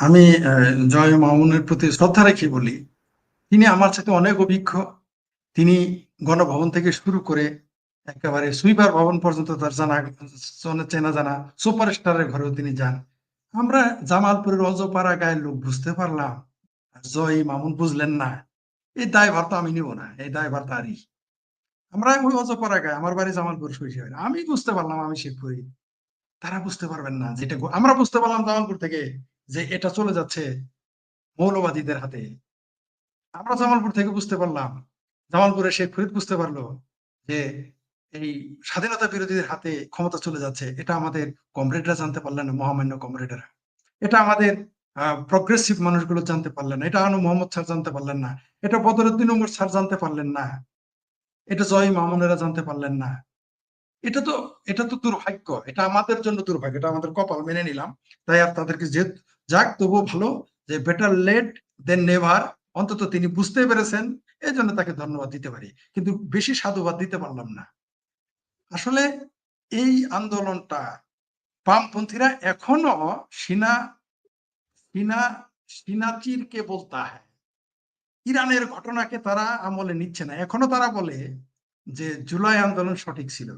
আমি জয় মামুনের প্রতি শ্রদ্ধা রেখে বলি, তিনি আমার সাথে অনেক অভিজ্ঞ। তিনি গণভবন থেকে শুরু করে একেবারে সুইপার ভবন পর্যন্ত তার জানা চেনা জানা সুপারস্টারের ঘরেও তিনি যান। আমরা জামালপুরের অজপাড়া গায়ের লোক বুঝতে পারলাম জয় মামুন বুঝলেন না এই দায়ভার তো আমি নিব না এই দায়ভার তারই। আমরা ওই অজপাড়া গায়ে, আমার বাড়ি জামালপুর শৈশবের আমি বুঝতে পারলাম আমি শেখপুরি তারা বুঝতে পারবেন না, যেটা আমরা বুঝতে পারলাম জামালপুর থেকে যে এটা চলে যাচ্ছে মৌলবাদীদের হাতে। আমরা জামালপুর থেকে বুঝতে পারলাম, জামালপুরের শেখ ফরিদ বুঝতে পারল যে এই স্বাধীনতা বিরোধীদের হাতে ক্ষমতা চলে যাচ্ছে। এটা আমাদের কমরেডরা জানতে পারলেন মহামান্য কমরেডরা এটা আমাদের প্রগ্রেসিভ মানুষগুলো জানতে পারলেন না। এটা আনু মোহাম্মদ স্যার জানতে পারলেন না। এটা বদরুদ্দিন উমর স্যার জানতে পারলেন না। এটা জয় মামুনেরা জানতে পারলেন না। এটা তো এটা তো দুর্ভাগ্য। এটা আমাদের জন্য দুর্ভাগ্য। এটা আমাদের কপাল মেনে নিলাম। তাই আর তাদেরকে যে যাক, তবুও ভালো যে বেটার লেট দেন নেভার অন্তত তিনি বুঝতে পেরেছেন এই জন্য তাকে ধন্যবাদ দিতে পারি। কিন্তু বেশি সাধুবাদ দিতে পারলাম না। আসলে এই আন্দোলনটা বামপন্থীরা এখনও সিনা সিনা সিনাচিরকে বলতা হ্যাঁ ইরানের ঘটনাকে তারা আমলে নিচ্ছে না। এখনও তারা বলে যে জুলাই আন্দোলন সঠিক ছিল।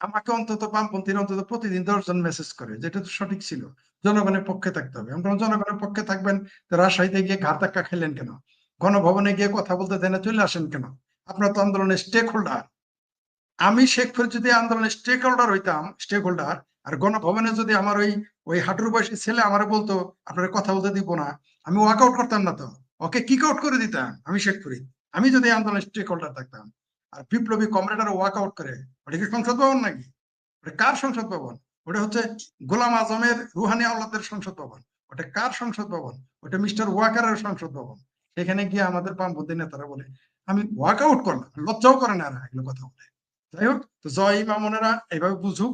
আমাকে অন্তত বামপন্থীরা অন্তত প্রতিদিন দশজন মেসেজ করে যেটা সঠিক ছিল। জনগণের পক্ষে থাকতে হবে। আমরা জনগণের পক্ষে থাকবেন রাজশাহীতে গিয়ে ঘাট ধাক্কা খেলেন কেন? গণভবনে গিয়ে কথা বলতে দেয় না চলে আসেন কেন? আপনার তো আন্দোলনের স্টেক হোল্ডার আমি শেখ ফরিদ যদি আন্দোলনের স্টেক হোল্ডার হইতাম স্টেক হোল্ডার আর গণভবনে যদি আমার ওই ওই হাঁটুর বয়সী ছেলে আমার বলতো, আপনার কথা বলতে দিব না, আমি ওয়াক আউট করতাম না তো। ওকে কিক আউট করে দিতাম আমি শেখ ফরিদ। আমি যদি আন্দোলনের স্টেক হোল্ডার থাকতাম, আর বিপ্লবী কমরেডার ওয়াক আউট করে, ওটা কি সংসদ ভবন নাকি? কার সংসদ ভবন? ওটা হচ্ছে গোলাম আজমের রুহানি আওলাদের সংসদ ভবন। ওটা কার সংসদ ভবন? ওটা মিস্টার ওয়াকারের সংসদ ভবন। সেখানে গিয়ে আমাদের বামপন্থী নেতারা বলে, আমি ওয়াক আউট করলাম, লজ্জাও করে না এগুলো কথা বলে। যাই হোক, তো জয় মামনেরা এইভাবে বুঝুক,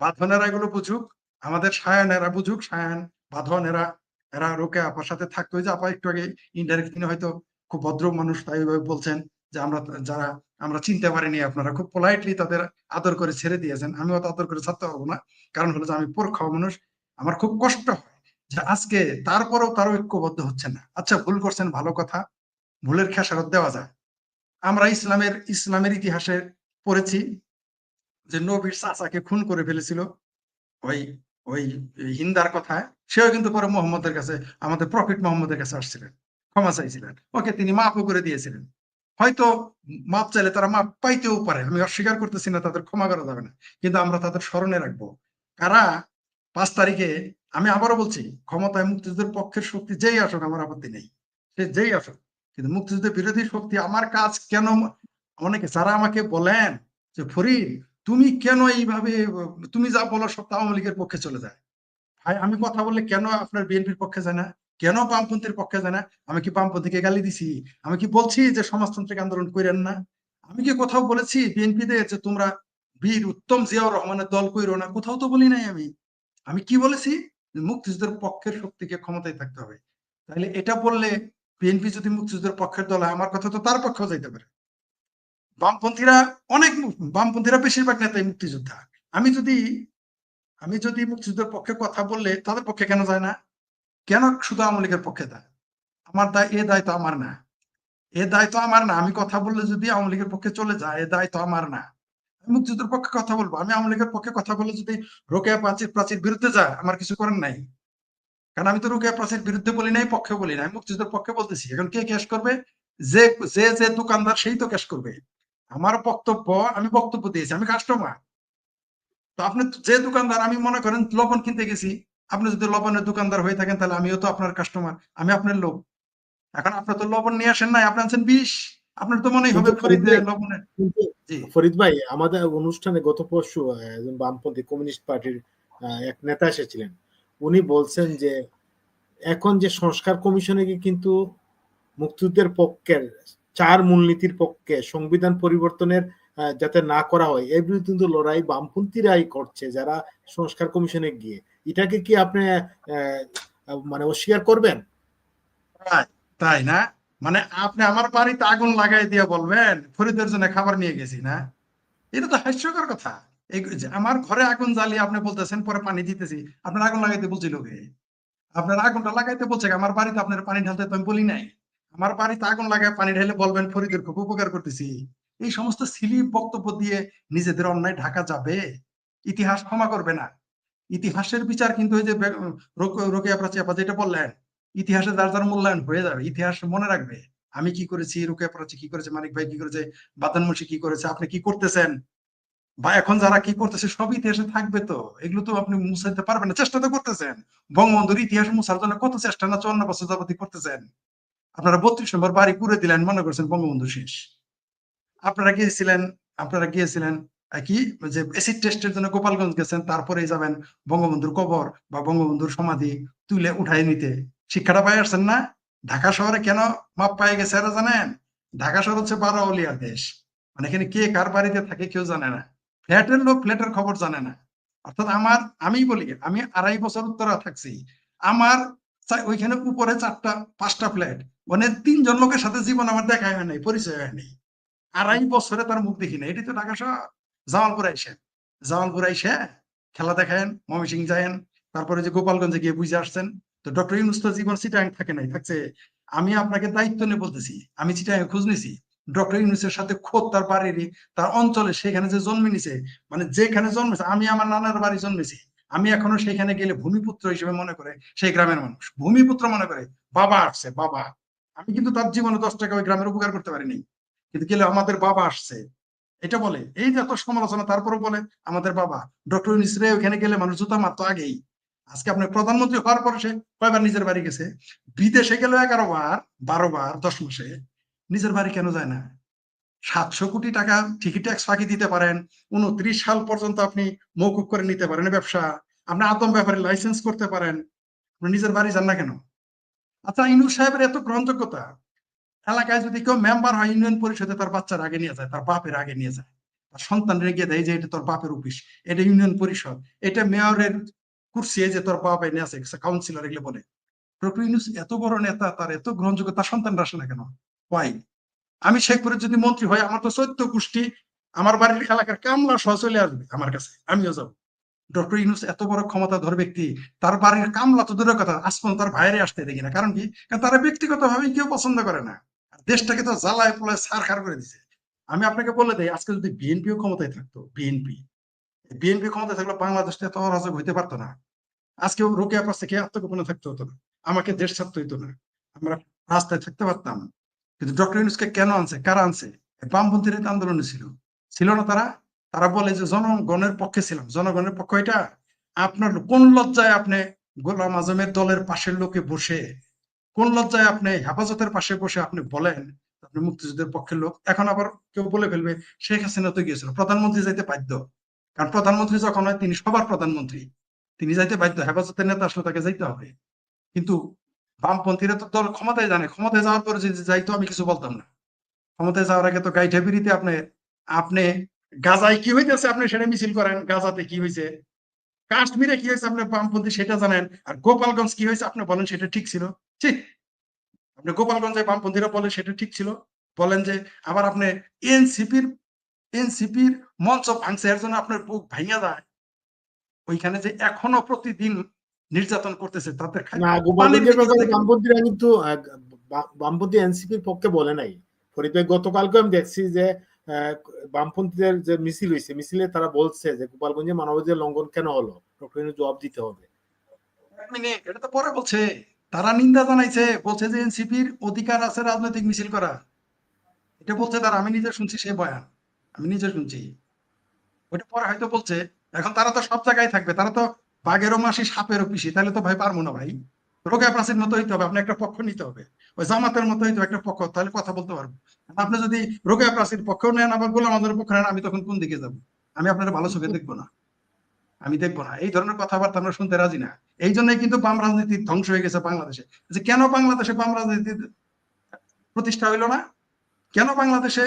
বাঁধনেরা এগুলো বুঝুক, আমাদের সায়নেরা বুঝুক, সায়ন বাঁধন এরা রোকে আপার সাথে থাকতো। যে আপা একটু আগে ইনডাইরেক্ট তিনি হয়তো খুব ভদ্র মানুষ, তাই বলছেন যে আমরা, যারা আমরা চিনতে পারিনি আপনারা। খুব পোলাইটলি তাদের আদর করে ছেড়ে দিয়েছেন। আমিও তো আদর করে ছাড়তে পারব না। কারণ হলো যে আমি পরোক্ষ মানুষ। আমার খুব কষ্ট হয় যে আজকে তারপরেও তারও ঐক্যবদ্ধ হচ্ছে না। আচ্ছা ভুল করছেন, ভালো কথা। ভুলের খেসারত দেওয়া যায়। আমরা ইসলামের ইসলামের ইতিহাসে পড়েছি যে নবীর চাচাকে খুন করে ফেলেছিল। ওই ওই হিন্দার কথায়। সেও কিন্তু পরে মোহাম্মদের কাছে, আমাদের প্রফিট মোহাম্মদের কাছে আসছিলেন। ক্ষমা চাইছিলেন। ওকে তিনি মাফও করে দিয়েছিলেন। হয়তো মাপ চাইলে তারা মাপ পাইতেও পারে। আমি অস্বীকার করতেছি না, তাদের ক্ষমা করা যাবে না। কিন্তু আমরা তাদের স্মরণে রাখব। কারা পাঁচ তারিখে, আমি আবারও বলছি, ক্ষমতায় মুক্তিযুদ্ধের পক্ষের শক্তি যেই আসুক, আমার আপত্তি নেই। সে যেই আসুক, কিন্তু মুক্তিযুদ্ধের বিরোধী শক্তি আমার কাজ কেন অনেকে যারা আমাকে বলেন যে, ফরিদ, তুমি কেন এইভাবে, তুমি যা বলো সব আওয়ামী লীগের পক্ষে চলে যায়? ভাই, আমি কথা বললে কেন আপনার বিএনপির পক্ষে যায় না? কেন বামপন্থীর পক্ষে যায় না? আমি কি বামপন্থীকে গালি দিছি? আমি কি বলছি যে সমাজতান্ত্রিক আন্দোলন করেন না? আমি কি কোথাও বলেছি বিএনপিতে যে তোমরা বীর উত্তম জিয়াউর রহমানের দল কইরো না? কোথাও তো বলি নাই আমি। আমি কি বলেছি? মুক্তিযুদ্ধের পক্ষের শক্তিকে ক্ষমতায় থাকতে হবে। তাহলে এটা বললে বিএনপি যদি মুক্তিযুদ্ধের পক্ষের দল হয়, আমার কথা তো তার পক্ষেও যাইতে পারে। বামপন্থীরা অনেক বামপন্থীরা বেশিরভাগ নেতাই মুক্তিযোদ্ধা। আমি যদি আমি যদি মুক্তিযুদ্ধের পক্ষে কথা বললে তাদের পক্ষে কেন যায় না? কেন শুধু আওয়ামী লীগের পক্ষে দেয়? আমার দায়, এ দায় তো আমার না। এ দায় তো আমার না। আমি কথা বললে যদি আওয়ামী লীগের পক্ষে চলে যায়, এ দায় তো আমার না। আমি মুক্তিযুদ্ধের পক্ষে কথা বলব। আমি আওয়ামী লীগের পক্ষে কথা বলে যদি রোকেয়া প্রাচীর প্রাচীর বিরুদ্ধে যায়, আমার কিছু করার নাই। কারণ আমি তো রোকেয়া প্রাচীর বিরুদ্ধে বলি নাই পক্ষে বলি নাই। মুক্তিযুদ্ধের পক্ষে বলতেছি। এখন কে ক্যাশ করবে? যে যে যে দোকানদার, সেই তো ক্যাশ করবে। আমার বক্তব্য, আমি বক্তব্য দিয়েছি। আমি কাস্টমার। তো আপনি যে দোকানদার, আমি মনে করেন লবণ কিনতে গেছি। আপনি যদি লবণের দোকানদার হয়ে থাকেন তাহলে আমিও তো আপনার কাস্টমার আমি আপনার লোক। এখন আপনার তো লবণ নিয়ে আসেন নাই আপনি আনছেন বিষ। আপনার তো মনেই হবে লবণের। ফরিদ ভাই আমাদের অনুষ্ঠানে গত পরশু একজন বামপন্থী কমিউনিস্ট পার্টির এক নেতা এসেছিলেন। উনি বলছেন যে এখন যে সংস্কার কমিশনে কিন্তু মুক্তিযুদ্ধের পক্ষের চার মূলনীতির পক্ষে সংবিধান পরিবর্তনের যাতে না করা হয় এর বিরুদ্ধে কিন্তু লড়াই বামপন্থীরাই করছে যারা সংস্কার কমিশনে গিয়ে। এটাকে কি আপনি মানে অস্বীকার করবেন? তাই না? মানে আপনি আমার বাড়িতে আগুন লাগাই দিয়ে বলবেন, ফরিদের জন্য খাবার নিয়ে গেছি না? এটা তো হাস্যকর কথা। আমার ঘরে আগুন জ্বালিয়ে আপনি বলতেছেন, পরে পানি দিতেছি, আপনার আগুন লাগাইতে বলছিল কে আপনার আগুনটা লাগাইতে বলছে আমার বাড়িতে আপনার পানি ঢালতে তো আমি বলি নাই। আমার বাড়িতে আগুন লাগায় পানি ঢেলে বলবেন, ফরিদের খুব উপকার করতেছি। এই সমস্ত সিলি বক্তব্য দিয়ে নিজেদের অন্যায় ঢাকা যাবে? ইতিহাস ক্ষমা করবে না। ইতিহাসের বিচার কিন্তু ওই যে রোকে- আপা যেটা বললেন ইতিহাসে যার যার মূল্যায়ন হয়ে যাবে, ইতিহাস মনে রাখবে, আমি কি করেছি, রোকেয়া প্রাচী কি করেছে, মানিক ভাই কি করেছে, বাদন মুন্সি কি করেছে, আপনি কি করতেছেন, বা এখন যারা কি করতেছে, সব ইতিহাসে থাকবে তো, এগুলো তো আপনি মুছাইতে পারবেন না, চেষ্টা তো করতেছেন, বঙ্গবন্ধুর ইতিহাস মুছার জন্য কত চেষ্টা না চুয়ান্ন বছর যাবতী করতেছেন। আপনারা বত্রিশ নম্বর বাড়ি পুরে দিলেন, মনে করছেন বঙ্গবন্ধু শেষ। আপনারা গিয়েছিলেন আপনারা গিয়েছিলেন কি? যে টেস্টের জন্য গোপালগঞ্জ গেছেন তারপরে যাবেন বঙ্গবন্ধুর কবর বা বঙ্গবন্ধুর সমাধি তুলে উঠাই নিতে। শিক্ষাটা পাই আসছেন না? ঢাকা শহরে কেন মাপ পাই গেছে এরা জানেন? ঢাকা শহর হচ্ছে দেশ। মানে এখানে কে কার বাড়িতে থাকে কেউ জানে না। ফ্ল্যাটের লোক ফ্ল্যাটের খবর জানে না। অর্থাৎ আমার, আমি বলি, আমি আড়াই বছর উত্তরা থাকছি। আমার ওইখানে উপরে চারটা, পাঁচটা ফ্ল্যাট। মানে তিনজন লোকের সাথে জীবন আমার দেখা হয় নাই, পরিচয় হয়নি আড়াই বছরে তার মুখ দেখি না এটি তো ঢাকা শহর। জামালপুর আইসেন জামালপুর আইসে খেলা দেখেন ময়মনসিং যায়েন, তারপরে যে গোপালগঞ্জে গিয়ে বুঝে আসছেন, তো ডক্টর ইউনুস তো জীবন চিটাং থাকে নাই, থাকছে, আমি আপনাকে দায়িত্ব নিয়ে বলতেছি, আমি চিটাং খোঁজ নিছি, ডক্টর ইউনুসের সাথে খোদ তার বাড়ির তার অঞ্চলে সেখানে যে জন্মে নিছে মানে যেখানে জন্মেছে আমি আমার নানার বাড়ি জন্মেছি, আমি এখনও সেখানে গেলে ভূমিপুত্র হিসেবে মনে করে, সেই গ্রামের মানুষ, ভূমিপুত্র মনে করে, বাবা আসছে, বাবা, আমি কিন্তু তার জীবনে দশ টাকা ওই গ্রামের উপকার করতে পারিনি, কিন্তু গেলে আমাদের বাবা আসছে এটা বলে, এই যে এত সমালোচনা তারপরে বলে, আমাদের বাবা ডক্টর ইউনিস রে ওখানে গেলে মানুষ জুতা মারতো আগেই। আজকে আপনার প্রধানমন্ত্রী হওয়ার পরে সে কয়বার নিজের বাড়ি গেছে? বিদেশে গেল এগারো বার, বারো বার, দশ মাসে। নিজের বাড়ি কেন যায় না? সাতশো কোটি টাকা ঠিকই ট্যাক্স ফাঁকি দিতে পারেন। উনত্রিশ সাল পর্যন্ত আপনি মৌকুব করে নিতে পারেন ব্যবসা। আপনি আতম ব্যাপারে লাইসেন্স করতে পারেন। নিজের বাড়ি যান না কেন? আচ্ছা ইনু সাহেবের এত গ্রহণযোগ্যতা এলাকায় যদি কেউ মেম্বার হয় ইউনিয়ন পরিষদে তার বাচ্চার আগে নিয়ে যায়, তার বাপের আগে নিয়ে যায়। তার সন্তান রেগে দেয় যে এটা তোর বাপের অফিস এটা ইউনিয়ন পরিষদ, এটা মেয়রের কুর্সি যে তোর বাপ এনে আছে কাউন্সিলর এগুলো বলে। ডক্টর ইউনুস এত বড় নেতা, তার এত গ্রহণযোগ্য, তার সন্তানরা আসে না কেন? ওয়াই আমি শেখপুরের যদি মন্ত্রী হয় আমার তো চৈত্য গোষ্ঠী আমার বাড়ির এলাকার কামলা সহ চলে আসবে আমার কাছে, আমিও যাব। ডক্টর ইউনুস এত বড় ক্ষমতাধর ব্যক্তি, তার বাড়ির কামলা তো দূরের কথা, আজ তার বাইরে আসতে দেখি না। কারণ কি? তারা ব্যক্তিগত ভাবে কেউ পছন্দ করে না। দেশটাকে তো জ্বালায় পোলায় সারখার করে দিছে। আমি আপনাকে বলে দেই, আজকে যদি বিএনপিও ক্ষমতায় থাকতো, বিএনপি বিএনপি ক্ষমতায় থাকলে বাংলাদেশটা এত অরাজক হইতে পারতো না। আজকে রোকেয়া পাশে কে আত্মগোপনে থাকতে হতো না। আমাকে দেশ ছাড়তে হইতো না। আমরা রাস্তায় থাকতে পারতাম। কিন্তু ডক্টর ইউনুসকে কেন আনছে? কারা আনছে? বামপন্থীর আন্দোলনে ছিল। ছিল না তারা? তারা বলে যে জনগণের পক্ষে ছিলাম। জনগণের পক্ষ এটা? আপনার কোন লজ্জায় আপনি গোলাম আজমের দলের পাশের লোকে বসে কোন লজ্জায় আপনি হেফাজতের পাশে বসে আপনি বলেন, আপনি মুক্তিযুদ্ধের পক্ষের লোক, এখন আবার কেউ বলে ফেলবে, শেখ হাসিনা তো গিয়েছিল, প্রধানমন্ত্রী যাইতে বাধ্য। কারণ প্রধানমন্ত্রী যখন হয়, তিনি সবার প্রধানমন্ত্রী। তিনি যাইতে বাধ্য, হেফাজতের নেতা আসলে তাকে যাইতে হবে। কিন্তু বামপন্থীরা তো দল ক্ষমতায় জানে, ক্ষমতায় যাওয়ার পরে যদি যাইতো, আমি কিছু বলতাম না। ক্ষমতায় যাওয়ার আগে তো গাইঠা বিড়িতে আপনি আপনি গাজায় কি হইতেছে আপনি সেটা মিছিল করেন, গাজাতে কি হয়েছে কাশ্মীরে কি হয়েছে আপনি বামপন্থী সেটা জানেন, আর গোপালগঞ্জ কি হয়েছে আপনি বলেন সেটা ঠিক ছিল। ঠিক আপনি গোপালগঞ্জে বামপন্থীরা বলেন সেটা ঠিক ছিল। বলেন যে আবার আপনি এনসিপির এনসিপির মঞ্চ ভাঙছে এর জন্য আপনার বুক ভাঙা যায় ওইখানে যে এখনও প্রতিদিন নির্যাতন করতেছে তাদের বামপন্থীরা কিন্তু বামপন্থী এনসিপির পক্ষে বলে নাই। ফরিদ ভাই গতকালকে আমি দেখছি যে বামপন্থীদের যে মিছিল হয়েছে মিছিলে তারা বলছে যে গোপালগঞ্জে মানবাধিকার লঙ্ঘন কেন হলো? ডক্টর জবাব দিতে হবে। মিনিট, এটা তো পরে বলছে। তারা নিন্দা জানাইছে, বলছে যে এনসিপির অধিকার আছে রাজনৈতিক মিছিল করা। এটা বলছে তারা, আমি নিজে শুনছি সে বয়ান। আমি নিজে শুনছি। ওটা পরে হয়তো বলছে, এখন তারা তো সব জায়গায় থাকবে, তারা তো বাঘেরও মাসি, সাপেরও পিসি, তাহলে তো ভাই পারব না ভাই। রোগা প্রাচীর মতো হইতে হবে, আপনি একটা পক্ষ নিতে হবে। ওই জামাতের মতো হইতে একটা পক্ষ, তাহলে কথা বলতে পারব। আপনি যদি রোগা প্রাচীর পক্ষেও নেন, আবার গোলাম আজমের পক্ষ নেন, আমি তখন কোন দিকে যাব? আমি আপনার ভালো চোখে দেখব না। আমি দেখব না। এই ধরনের কথাবার্তা আমরা শুনতে রাজি না। এই জন্যই কিন্তু বাম রাজনীতি ধ্বংস হয়ে গেছে বাংলাদেশে। যে কেন বাংলাদেশে বাম রাজনীতি প্রতিষ্ঠা হইল না? কেন বাংলাদেশে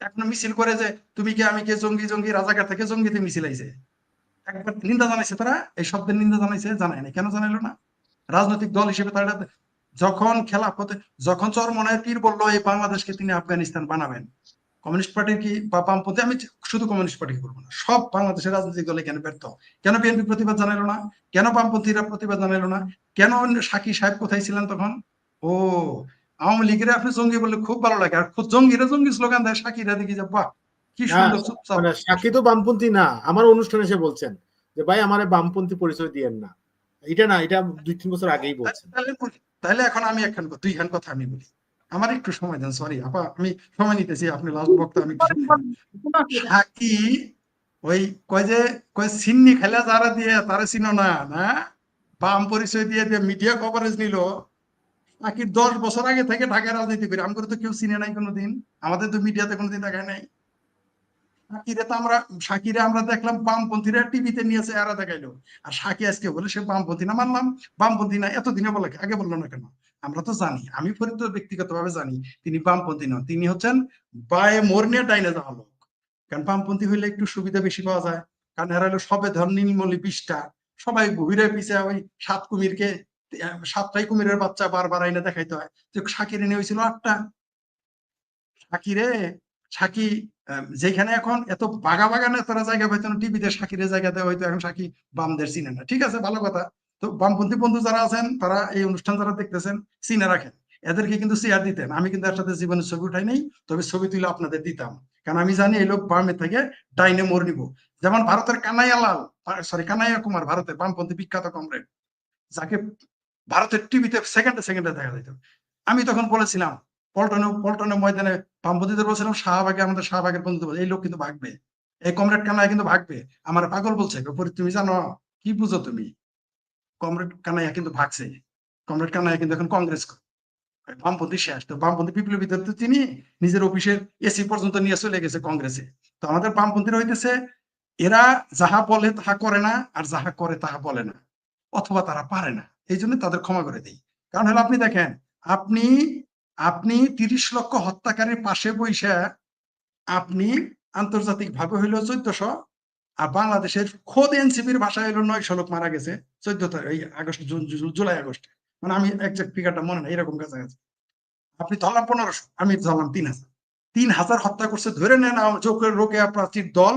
এখন মিছিল করে যে, তুমি কি আমি কে জঙ্গি জঙ্গি রাজাকার থেকে জঙ্গিতে মিছিল আইছে? একবার নিন্দা জানাইছে তারা, এই শব্দের নিন্দা জানাইছে, জানায় না কেন জানাইলো না? রাজনৈতিক দল হিসেবে তারা যখন খেলা হতে যখন চরমনায় পীর বলল, এই বাংলাদেশকে তিনি আফগানিস্তান বানাবেন। কমিউনিস্ট পার্টির কি বা বামপন্থী আমি শুধু কমিউনিস্ট পার্টিকে বলব না সব বাংলাদেশের রাজনৈতিক দলে কেন ব্যর্থ? কেন বিএনপি প্রতিবাদ জানাইলো না? কেন বামপন্থীরা প্রতিবাদ জানাইলো না? কেন সাকি সাহেব কোথায় ছিলেন তখন? ও আওয়ামী লীগের আপনি জঙ্গি বললে খুব ভালো লাগে। আর খুব জঙ্গিরা জঙ্গি স্লোগান দেয় সাকিরা দেখি যে বাহ কি সুন্দর চুপচাপ। মানে সাকি তো বামপন্থী না। আমার অনুষ্ঠানে এসে বলছেন যে ভাই আমার বামপন্থী পরিচয় দিয়েন না। এটা না এটা দুই তিন বছর আগেই বলছেন। তাহলে এখন আমি একখান কথা- দুইখান কথা আমি বলি। আমার একটু সময় দেন সরি আপা, আমি সময় নিতেছি, আপনি লাস্ট বক্তা, আমি কি ওই কয় যে, কয় সিন্নি খেলা যারা দিয়ে, তারা চিনো না না? বাম পরিচয় দিয়ে দিয়ে মিডিয়া কভারেজ নিল। নাকি দশ বছর আগে থেকে ঢাকায় রাজনীতি করি আমি তো কেউ চিনে নাই কোনোদিন। আমাদের তো মিডিয়াতে কোনোদিন দেখায় নাই। আমরা আমরা দেখলাম বামপন্থীরা টিভিতে নিয়েছে, এরা দেখাইলো। আর সাকি আজকে বলে সে বামপন্থী না, মানলাম বামপন্থী না, এতদিনে বলে, আগে বলল না কেন? আমরা তো জানি, আমি ব্যক্তিগতভাবে জানি, তিনি বামপন্থী নন, তিনি হচ্ছেন বায়ে ডাইনে যাওয়া লোক। কারণ বামপন্থী হইলে একটু সুবিধা বেশি পাওয়া যায়, কারণ এরা হলো সবে ধর নীলমলি বিশটা সবাই গভীরে পিছে ওই সাত কুমিরকে, সাতটাই কুমিরের বাচ্চা বারবার আইনে দেখাইতে হয়। তো সাকিরে নিয়ে হয়েছিল আটটা। সাকিরে, সাকি যেখানে এখন এত বাগা বাগানে তারা জায়গা পাইতো টিভিতে সাকিরের জায়গা দেওয়া হয়তো এখন সাকি বামদের চিনে না। ঠিক আছে, ভালো কথা। তো বামপন্থী বন্ধু যারা আছেন, তারা এই অনুষ্ঠান যারা দেখতেছেন, চিনে রাখেন। এদেরকে কিন্তু চেয়ার দিতেন। আমি কিন্তু এর সাথে জীবনে ছবি উঠাই নাই, তবে ছবি তুলে আপনাদের দিতাম। কারণ আমি জানি এই লোক বামে থেকে ডাইনে মোর নিব। যেমন ভারতের কানাইয়া লাল সরি কানাইয়া কুমার ভারতের বামপন্থী বিখ্যাত কমরেড, যাকে ভারতের টিভিতে সেকেন্ডে সেকেন্ডে দেখা যেত আমি তখন বলেছিলাম, পল্টনে পল্টনে ময়দানে বামপন্থীদের বলছিলাম, শাহবাগে আমাদের শাহবাগের বন্ধু এই লোক কিন্তু ভাগবে। এই কমরেড কানাইয়া কিন্তু ভাগবে। আমার পাগল বলছে। তুমি জানো, কি বুঝো তুমি? কমরেড কানাইয়া কিন্তু ভাগছে। কমরেড কানাইয়া কিন্তু এখন কংগ্রেস বামপন্থী শেষ। তো বামপন্থী বিপ্লবীদের তো তিনি নিজের অফিসের এসি পর্যন্ত নিয়ে চলে গেছে কংগ্রেসে। তো আমাদের বামপন্থীরা হইতেছে, এরা যাহা বলে তাহা করে না, আর যাহা করে তাহা বলে না। অথবা তারা পারে না। এই জন্য তাদের ক্ষমা করে দিই। কারণ হলো আপনি দেখেন, আপনি আপনি তিরিশ লক্ষ হত্যাকারীর পাশে বইসা আপনি আন্তর্জাতিক ভাবে হইল চোদ্দশো, আর বাংলাদেশের খোদ এনসিপির ভাষায় হইল নয়শো লোক মারা গেছে চোদ্দ এই আগস্ট জুলাই আগস্টে। মানে আমি একজাক্ট ফিগারটা মনে নাই, এরকম কাছাকাছি। আপনি ধরলাম পনেরোশো, আমি ধরলাম তিন হাজার। তিন হাজার হত্যা করছে, ধরে নেন চোখের রোকে প্রাচীর দল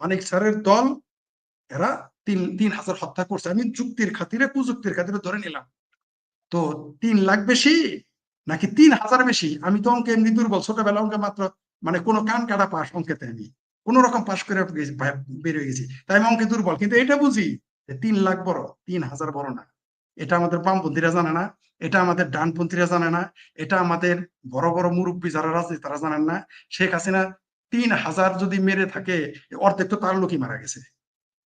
অনেক স্যারের দল, এরা তিন তিন হাজার হত্যা করছে। আমি যুক্তির খাতিরে কুযুক্তির খাতিরে ধরে নিলাম। তো তিন লাখ বেশি নাকি তিন হাজার বেশি? আমি তো অঙ্কে এমনি দুর্বল। ছোটবেলা অঙ্কে মাত্র মানে কোনো কান কাটা পাস অঙ্কেতে আমি। কোন রকম পাশ করে গেছি, ভা- বের হয়ে গেছি। তাই আমি অঙ্কে দুর্বল। কিন্তু এটা বুঝি যে তিন লাখ বড় তিন হাজার বড় না। এটা আমাদের বামপন্থীরা জানে না এটা আমাদের ডানপন্থীরা জানে না এটা আমাদের বড় বড় মুরব্বী যারা রাজনীতি তারা জানেন না। শেখ হাসিনা তিন হাজার যদি মেরে থাকে অর্ধেক তো তার লোকই মারা গেছে।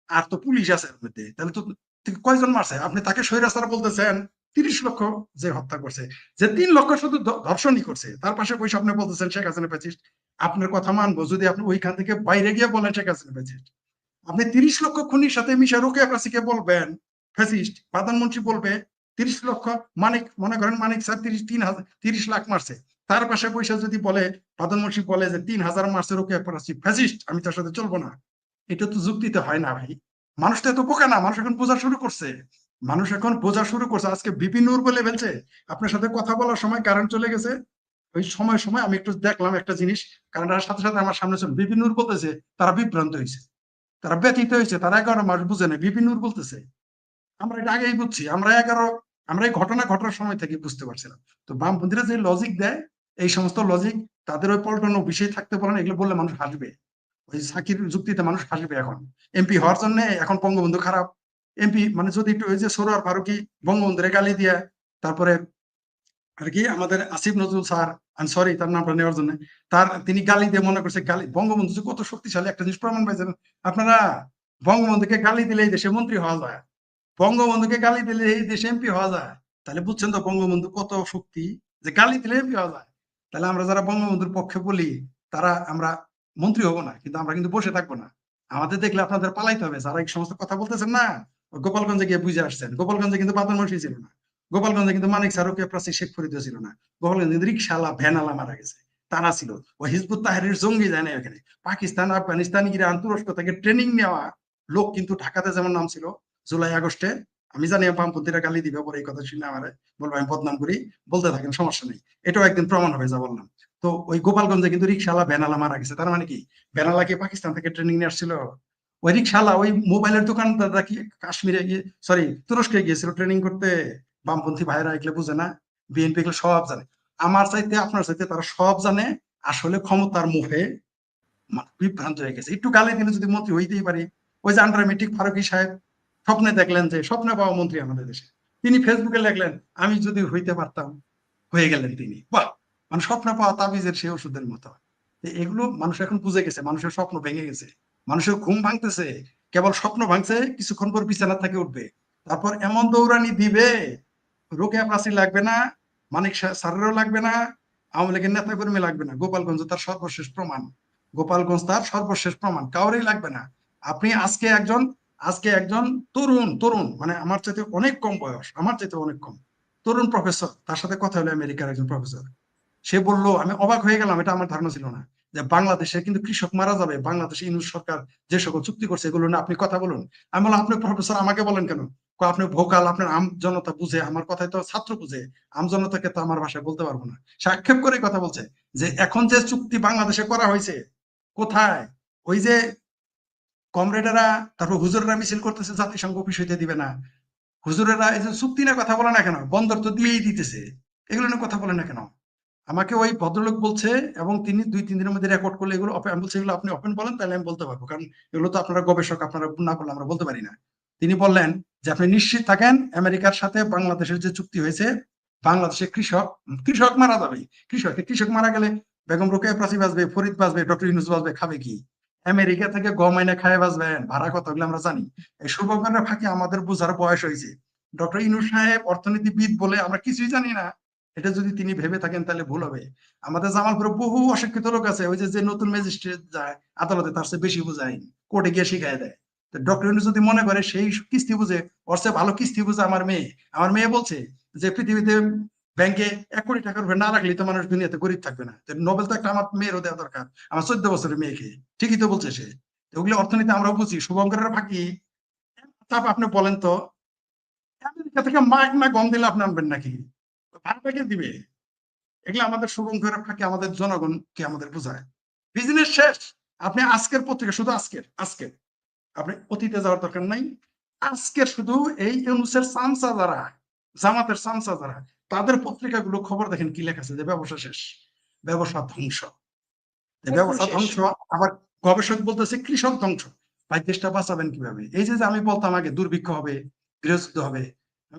আর তো পুলিশ আছে তাহলে তো কয়জন মারছে? আপনি তাকে স্বৈরাচার বলতেছেন। তিরিশ লক্ষ যে হত্যা করছে, যে তিন লক্ষ শুধু ধর্ষণই করছে, তার পাশে বসে আপনি বলতেছেন শেখ হাসিনা প্যাচিস্ট আপনার কথা মানবো, যদি আপনি ওইখান থেকে বাইরে গিয়ে বলেন শেখ হাসিনা প্যাচিস্ট আপনি তিরিশ লক্ষ খুনির সাথে মিশা রোকেয়া প্রাসিকে বলবেন, ফ্যাসিস্ট, প্রধানমন্ত্রী বলবে, তিরিশ লক্ষ মানিক, মনে করেন মানিক স্যার তিরিশ, তিন হাজার তিরিশ লাখ মারছে। তার পাশে পয়সা যদি বলে, প্রধানমন্ত্রী বলে যে তিন হাজার রোকেয়া প্রাসি ফ্যাসিস্ট, আমি তার সাথে চলবো না। এটা তো যুক্তিতে হয় না ভাই। মানুষ তো এত বোকা না, মানুষ এখন বোঝা শুরু করছে। মানুষ এখন বোঝা শুরু করছে। আজকে বিপি নূর বলে ফেলছে, আপনার সাথে কথা বলার সময় কারেন্ট চলে গেছে। ওই সময় সময় আমি একটু দেখলাম একটা জিনিস কারেন্টের সাথে সাথে আমার সামনে ছিল বিপি নূর বলতেছে, তারা বিভ্রান্ত হয়েছে। তারা ব্যথিত হয়েছে, তারা এগারো মাস বুঝে নেই, বিপি নূর বলতেছে। আমরা এটা আগেই বুঝছি, আমরা এগারো, আমরা এই ঘটনা ঘটার সময় থেকে বুঝতে পারছিলাম। তো বামপন্থীরা যে লজিক দেয়, এই সমস্ত লজিক তাদের ওই পল্টন বিষয় থাকতে পারে না এগুলো বললে মানুষ হাসবে। ওই সাকির যুক্তিতে মানুষ হাসবে এখন। এমপি হওয়ার জন্য এখন বঙ্গবন্ধু খারাপ। এমপি মানে যদি একটু ওই যে সরোয়ার ফারুকি বঙ্গবন্ধুরে গালি দিয়ে, তারপরে আর কি আমাদের আসিফ নজরুল স্যার আমি সরি তার নামটা নেওয়ার জন্য, তার, তিনি গালি দিয়ে মনে করছে, গালি, বঙ্গবন্ধু যে কত শক্তিশালী একটা জিনিস প্রমাণ পাইছেন আপনারা বঙ্গবন্ধুকে গালি দিলে এই দেশে মন্ত্রী হওয়া যায়। বঙ্গবন্ধুকে গালি দিলে এই দেশে এমপি হওয়া যায়। তাহলে বুঝছেন তো বঙ্গবন্ধু কত শক্তি, যে গালি দিলে এমপি হওয়া যায়। তাহলে আমরা যারা বঙ্গবন্ধুর পক্ষে বলি, তারা আমরা মন্ত্রী হব না, কিন্তু আমরা কিন্তু বসে থাকব না। আমাদের দেখলে আপনাদের পালাইতে হবে, যারা এই সমস্ত কথা বলতেছেন না গোপালগঞ্জে গিয়ে বুঝে আসছেন। গোপালগঞ্জে কিন্তু প্রধানমন্ত্রী ছিল না। গোপালগঞ্জে কিন্তু মানিক সারুকে প্রাচী শেখ ফরিদ ছিল না। গোপালগঞ্জে কিন্তু রিক্সাওয়ালা ভ্যানালা মারা গেছে। তারা ছিল। ওই হিজবুত তাহারির জঙ্গি যায় না এখানে। পাকিস্তান, আফগানিস্তান, ইরান, তুরস্ক থেকে ট্রেনিং নেওয়া লোক কিন্তু ঢাকাতে যেমন নাম ছিল, জুলাই আগস্টে, আমি জানি বামপন্থীরা গালি দিবে, পরে এই কথা শুনে আমার বলব, আমি বদনাম করি, বলতে থাকেন, সমস্যা নেই। এটাও একদিন প্রমাণ হবে যা বললাম। তো ওই গোপালগঞ্জে কিন্তু রিক্সাওয়ালা বেনালা মারা গেছে। তার মানে কি? বেনালা কি পাকিস্তান থেকে ট্রেনিং নিয়ে আসছিল? ওই রিক্সাওয়ালা ওই মোবাইলের দোকানদাররা কি কাশ্মীরে গিয়ে সরি তুরস্কে গিয়েছিল ট্রেনিং করতে, বামপন্থী ভাইরা এগুলো বুঝে না বিএনপি এগুলো সব জানে। আমার চাইতে, আপনার চাইতে তারা সব জানে, আসলে ক্ষমতার মুখে বিভ্রান্ত হয়ে গেছে। একটু গালে দিলে যদি মন্ত্রী হইতেই পারি। ওই যে আন্ডার মেট্রিক ফারুকি সাহেব স্বপ্নে দেখলেন যে, স্বপ্নে পাওয়া মন্ত্রী আমাদের দেশে। তিনি ফেসবুকে লিখলেন, আমি যদি হইতে পারতাম, হয়ে গেলেন তিনি। বাহ! মানে স্বপ্ন পাওয়া তাবিজের সেই ওষুধের মতো। এগুলো মানুষ এখন বুঝে গেছে, মানুষের স্বপ্ন ভেঙে গেছে। মানুষের ঘুম ভাঙতেছে, কেবল স্বপ্ন ভাঙছে, কিছুক্ষণ পর বিছানা থেকে উঠবে। তারপর এমন দৌড়ানি দিবে রোকে প্রাচী লাগবে না, মানিক সা- স্যারেরও লাগবে না, আওয়ামী লীগের নেতা কর্মী লাগবে না। গোপালগঞ্জ তার সর্বশেষ প্রমাণ। গোপালগঞ্জ তার সর্বশেষ প্রমাণ, কাউরেই লাগবে না। আপনি আজকে একজন আজকে একজন তরুণ তরুণ মানে আমার চাইতে অনেক কম বয়স, আমার চাইতে অনেক কম। তরুণ প্রফেসর তার সাথে কথা হলো আমেরিকার একজন প্রফেসর সে বলল, আমি অবাক হয়ে গেলাম, এটা আমার ধারণা ছিল না। যে বাংলাদেশে কিন্তু কৃষক মারা যাবে, বাংলাদেশে ইউনুস সরকার যে সকল চুক্তি করছে এগুলো না আপনি কথা বলুন। আমি বললাম, আপনি প্রফেসর আমাকে বলেন কেন? আপনি ভোকাল, আপনার আম জনতা বুঝে, আমার কথাই তো ছাত্র বুঝে, আম জনতাকে তো আমার ভাষায় বলতে পারব না। সে আক্ষেপ করে কথা বলছে যে এখন যে চুক্তি বাংলাদেশে করা হয়েছে, কোথায়? ওই যে কমরেডেরা, তারপর হুজুরেরা মিছিল করতেছে, জাতিসংঘ অফিস হইতে দিবে না। হুজুরেরা এই যে চুক্তি না কথা বলে না কেন? বন্দর তো দিয়েই দিতেছে। এগুলো নিয়ে কথা বলে না কেন? আমাকে ওই ভদ্রলোক বলছে এবং তিনি দুই, তিন দিনের মধ্যে রেকর্ড করলে এগুলো আমি বলছি এগুলো আপনি ওপেন বলেন, তাহলে আমি বলতে পারব। কারণ এগুলো তো আপনারা গবেষক, আপনারা না বললে আমরা বলতে পারি না। তিনি বললেন যে আপনি নিশ্চিত থাকেন আমেরিকার সাথে বাংলাদেশের যে চুক্তি হয়েছে বাংলাদেশে কৃষক কৃষক মারা যাবে। কৃষক কৃষক মারা গেলে বেগম রোকেয়া প্রাচী বাঁচবে, ফরিদ বাঁচবে, ডক্টর ইউনুস বাঁচবে, খাবে কি? আমেরিকা থেকে গম আইনে খায় বাঁচবেন, ভাড়া কত এগুলো আমরা জানি। এই শুভকর্ণের ফাঁকে আমাদের বোঝার বয়স হয়েছে। ডক্টর ইনুস সাহেব অর্থনীতিবিদ বলে আমরা কিছুই জানি না। এটা যদি তিনি ভেবে থাকেন, তাহলে ভুল হবে। আমাদের জামালপুরে বহু অশিক্ষিত লোক আছে, ওই যে নতুন ম্যাজিস্ট্রেট যায়, আদালতে তার চেয়ে বেশি বোঝায় কোর্টে গিয়ে শিখায় দেয়। তো ডক্টর যদি মনে করে, সেই কিস্তি বুঝে, ওর ভালো কিস্তি বুঝে আমার মেয়ে আমার মেয়ে বলছে যে, পৃথিবীতে ব্যাংকে এক কোটি টাকার উপরে না রাখলে তো মানুষ দুনিয়াতে গরিব থাকবে না। নোবেল তো একটা আমার মেয়েরও দেওয়া দরকার, আমার চোদ্দ বছরের মেয়েকে। ঠিকই তো বলছে সে। ওগুলো অর্থনীতি আমরা বুঝি, শুভঙ্করের ফাঁকি। তারপর আপনি বলেন তো, আমেরিকা থেকে মাইক না গম দিলে আপনি আনবেন নাকি? ভাড়াটাকে দিবে? এগুলো আমাদের শুভঙ্করের ফাঁকি আমাদের জনগণকে আমাদের বোঝায়? বিজনেস শেষ। আপনি আজকের পত্রিকা শুধু আজকের আজকের। আপনি অতীতে যাওয়ার দরকার নাই। আজকের শুধু এই ইউনুসের সামসা যারা জামাতের সামসা যারা তাদের পত্রিকাগুলো খবর দেখেন কি লেখা আছে? যে ব্যবসা শেষ। ব্যবসা ধ্বংস। ব্যবসা ধ্বংস আবার গবেষক বলতেছে কৃষক ধ্বংস। ভাই দেশটা বাঁচাবেন কীভাবে? এই যে যে আমি বলতাম আগে দুর্ভিক্ষ হবে গৃহযুদ্ধ হবে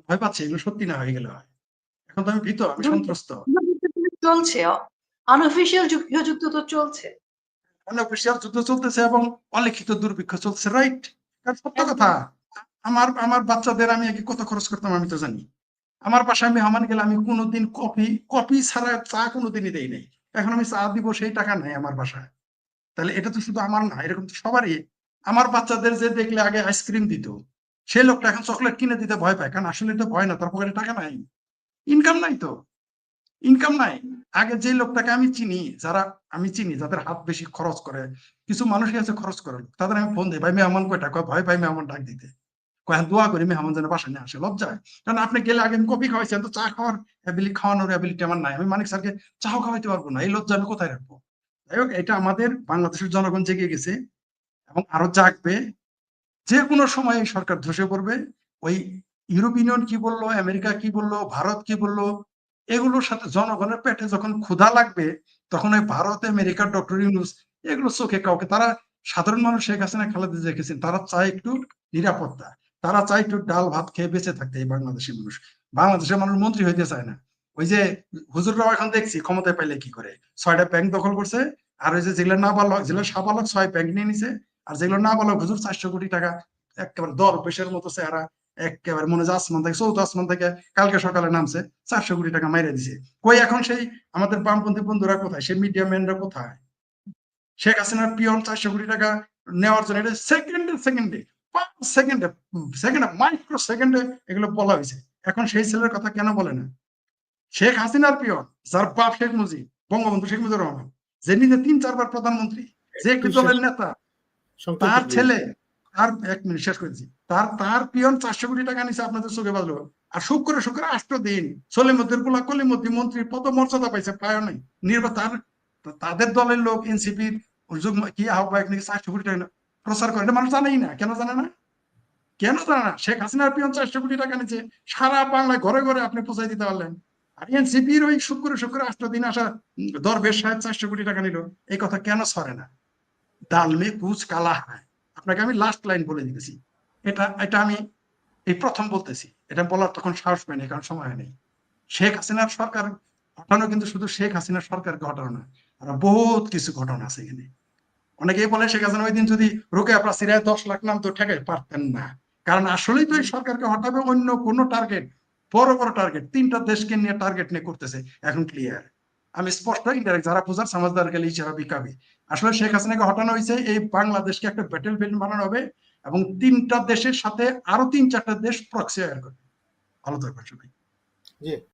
ভয় পাচ্ছি এগুলো সত্যি না হয়ে গেলে হয়? এখন তো আমি ভীত আমি সন্ত্রস্ত। চলছে আনঅফিসিয়াল গৃহযুদ্ধ তো চলছে। অনঅফিসিয়াল যুদ্ধ চলতেছে এবং অলিখিত দুর্ভিক্ষ চলছে রাইট কারণ সত্য কথা আমার আমার বাচ্চাদের আমি আগে কত খরচ করতাম আমি তো জানি। আমার বাসায় গেলে আমি কোনোদিন কফি কফি ছাড়া চা কোনোদিনই দেই নাই। এখন আমি চা দিব সেই টাকা নাই আমার বাসায়। তাহলে এটা তো শুধু আমার না এরকম তো সবারই। আমার বাচ্চাদের যে দেখলে আগে আইসক্রিম দিত সে লোকটা এখন চকলেট কিনে দিতে ভয় পায় কারণ আসলে তো ভয় না তার পকেটে টাকা নাই। ইনকাম নাই তো। ইনকাম নাই। আগে যে লোকটাকে আমি চিনি যারা আমি চিনি যাদের হাত বেশি খরচ করে কিছু মানুষই আছে খরচ করে তাদের আমি ফোন দিই ভাই মেহমান কয়টা কয় ভয় পাই মেহমান ডাক দিতে। কয় হ্যাঁ, দোয়া করি মেহমান যেন বাসায় নিয়ে আসে লজ্জায় কারণ আপনি গেলে আগে আমি কফি খাওয়াইছি তো চা খাওয়ার অ্যাবিলিটি খাওয়ানোর অ্যাবিলিটি আমার নাই। আমি মানিক স্যারকে চাও খাওয়াইতে পারব না এই লজ্জা আমি কোথায় রাখব? যাই হোক এটা আমাদের বাংলাদেশের জনগণ জেগে গেছে এবং আরও জাগবে। যে কোনো সময় সরকার ধসে পড়বে ওই ইউরোপ ইউনিয়ন কি বলল, আমেরিকা কি বলল, ভারত কি বলল, এগুলোর সাথে জনগণের পেটে যখন ক্ষুধা লাগবে, তখন ওই ভারত, আমেরিকা, ডক্টর ইউনুস, এগুলো চোখে কাউকে, তারা সাধারণ মানুষ শেখ হাসিনা, খালেদা দেখেছেন, তারা চায় একটু নিরাপত্তা, তারা চায় একটু ডাল ভাত খেয়ে বেঁচে থাকতে এই বাংলাদেশের মানুষ। বাংলাদেশের মানুষ মন্ত্রী হইতে চায় না। ওই যে হুজুররাও এখন দেখছি, ক্ষমতায় পাইলে কি করে? ছয়টা ব্যাংক দখল করছে, আর ওই যে যেগুলো না বালক যেগুলো সাবালক ছয় ব্যাংক নিয়ে নিছে, আর যেগুলো না বালক হুজুর চারশো কোটি টাকা, একেবারে দর পেশের মতো চেহারা একেবারে মনে হয় আসমান থেকে চৌদ্দ আসমান থেকে কালকে সকালে নামছে চারশো কোটি টাকা মাইরে দিছে। কই এখন সেই আমাদের বামপন্থী বন্ধুরা কোথায়? সেই মিডিয়া ম্যানরা কোথায়? শেখ হাসিনার পিয়ন চারশো কোটি টাকা নেওয়ার জন্য এটা সেকেন্ডে সেকেন্ডে সেকেন্ডে সেকেন্ডে মাইক্রো সেকেন্ডে এগুলো বলা হয়েছে। এখন সেই ছেলের কথা কেন বলে না? শেখ হাসিনার পিয়ন যার বাপ শেখ মুজিব বঙ্গবন্ধু শেখ মুজিবুর রহমান যে নিজে তিন চারবার প্রধানমন্ত্রী যে একটি দলের নেতা তার ছেলে তার এক মিনিট, শেষ করেছি তার তার পিয়ন চারশো কোটি টাকা নিছে আপনাদের চোখে বাজলো আর শুক্রে শুক্রে আষ্ট দিন সলিমুদ্দিনগুলা কলিমুদ্দিন মন্ত্রী পদ মর্যাদা পাইছে পায় নাই। নির্বাচন তাদের দলের লোক এনসিপির কি আহ্বায়ক নাকি চারশো কোটি টাকা প্রচার করে মানুষ জানেই না, কেন জানে না? কেন জানে না? শেখ হাসিনার পিয়ন চারশো কোটি টাকা নিচ্ছে সারা বাংলায় ঘরে ঘরে আপনি পৌঁছাই দিতে পারলেন। আর এনসিপির ওই শুক্র শুক্র আষ্ট দিন আসা দরবেশ সাহেব চারশো কোটি টাকা নিল, এই কথা কেন সরে না? ডাল মে কুচ কালা হয়। আপনাকে আমি লাস্ট লাইন বলে দিতেছি। এটা এটা আমি এই প্রথম বলতেছি। এটা বলার তখন সাহস পাইনি কারণ সময় নেই। শেখ হাসিনার সরকার ঘটানো কিন্তু শুধু শেখ হাসিনার সরকারকে ঘটানো না, আর বহুত কিছু ঘটনা আছে এখানে। অনেকেই বলে, শেখ হাসিনা ওই দিন যদি রোকে আপনার সিরিয়ায় দশ লাখ নাম তো ঠেকাই পারতেন না। কারণ আসলেই তো এই সরকারকে হটাবে অন্য কোনো টার্গেট বড় বড় টার্গেট তিনটা দেশকে নিয়ে টার্গেট নিয়ে করতেছে। এখন ক্লিয়ার আমি স্পষ্ট ইনডাইরেক্ট যারা বুঝার সমাজদার গেলে ইচ্ছা বিকাবে। আসলে শেখ হাসিনাকে হটানো হয়েছে, এই বাংলাদেশকে একটা ব্যাটেল ফিল্ড বানানো হবে এবং তিনটা দেশের সাথে আরও তিন চারটা দেশ প্রক্সি করবে। ভালো থাকবেন সবাই। জি।